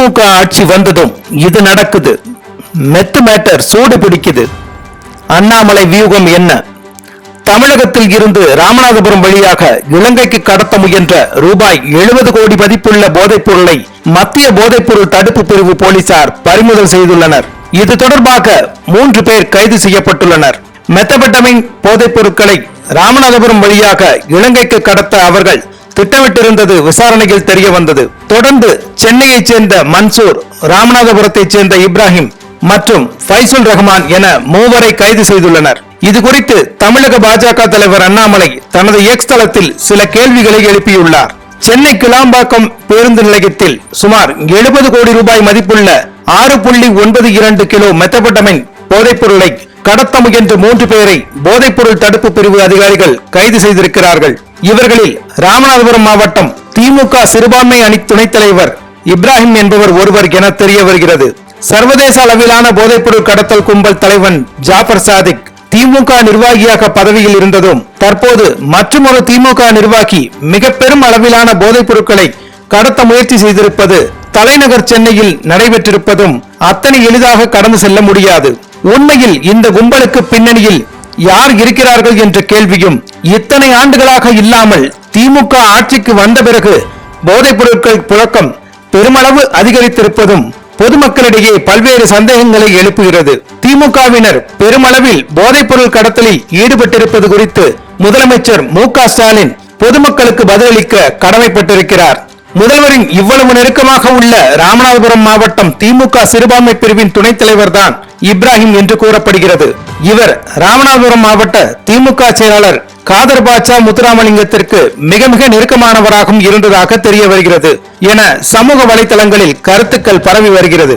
திமுக ஆட்சி வந்ததும் இது நடக்குது. மெத்து மேட்டர் சூடு பிடிக்குது. அண்ணாமலை வியூகம் என்ன? தமிழகத்தில் இருந்து ராமநாதபுரம் வழியாக இலங்கைக்கு கடத்த முயன்ற ரூபாய் எழுபது கோடி மதிப்புள்ள போதைப் பொருளை மத்திய போதைப்பொருள் தடுப்பு பிரிவு போலீசார் பறிமுதல் செய்துள்ளனர். இது தொடர்பாக மூன்று பேர் கைது செய்யப்பட்டுள்ளனர். மெத்தபட்டமின் போதைப் பொருட்களை ராமநாதபுரம் வழியாக இலங்கைக்கு கடத்த அவர்கள் திட்டமிட்டிருந்தது விசாரணையில் தெரிய வந்தது. தொடர்ந்து சென்னையைச் சேர்ந்த மன்சூர் ராமநாதபுரத்தைச் சேர்ந்த இப்ராஹிம் மற்றும் ஃபைசுல் ரஹ்மான் என மூவரை கைது செய்துள்ளனர். இது குறித்து தமிழக பாஜக தலைவர் அண்ணாமலை தனது எக்ஸ் தளத்தில் சில கேள்விகளை எழுப்பியுள்ளார். சென்னை கிளாம்பாக்கம் பேருந்து நிலையத்தில் சுமார் எழுபது கோடி ரூபாய் மதிப்புள்ள ஆறு புள்ளி ஒன்பது இரண்டு கிலோ மெத்தபட்டமின் போதைப்பொருளை கடத்த முயன்ற மூன்று பேரை போதைப்பொருள் தடுப்பு பிரிவு அதிகாரிகள் கைது செய்திருக்கிறார்கள். இவர்களில் ராமநாதபுரம் மாவட்டம் திமுக சிறுபான்மை அணி துணைத் தலைவர் இப்ராஹிம் என்பவர் ஒருவர் என தெரிய வருகிறது. சர்வதேச அளவிலான போதைப்பொருள் கடத்தல் கும்பல் தலைவன் ஜாஃபர் சாதிக் திமுக நிர்வாகியாக பதவியில் இருந்ததும் தற்போது மற்றொரு திமுக நிர்வாகி மிக பெரும் அளவிலான போதைப் பொருட்களை கடத்த முயற்சி செய்திருப்பது தலைநகர் சென்னையில் நடைபெற்றிருப்பதும் அத்தனை எளிதாக கடந்து செல்ல முடியாது. உண்மையில் இந்த கும்பலுக்கு பின்னணியில் யார் இருக்கிறார்கள் என்ற கேள்வியும் இத்தனை ஆண்டுகளாக இல்லாமல் திமுக ஆட்சிக்கு வந்த பிறகு போதைப் பொருட்கள் புழக்கம் பெருமளவு அதிகரித்திருப்பதும் பொதுமக்களிடையே பல்வேறு சந்தேகங்களை எழுப்புகிறது. திமுகவினர் பெருமளவில் போதைப் பொருள் கடத்தலில் ஈடுபட்டிருப்பது குறித்து முதலமைச்சர் மு க ஸ்டாலின் பொதுமக்களுக்கு பதிலளிக்க கடமைப்பட்டிருக்கிறார். முதல்வரின் இவ்வளவு நெருக்கமாக உள்ள ராமநாதபுரம் மாவட்டம் திமுக சிறுபான்மை பிரிவின் துணைத் தலைவர் தான் இப்ராஹிம் என்று கூறப்படுகிறது. இவர் ராமநாதபுரம் மாவட்ட திமுக செயலாளர் காதர் பாட்சா முத்துராமலிங்கத்திற்கு மிக மிக நெருக்கமானவராகவும் இருந்ததாக தெரிய வருகிறது. என சமூக வலைதளங்களில் கருத்துக்கள் பரவி வருகிறது.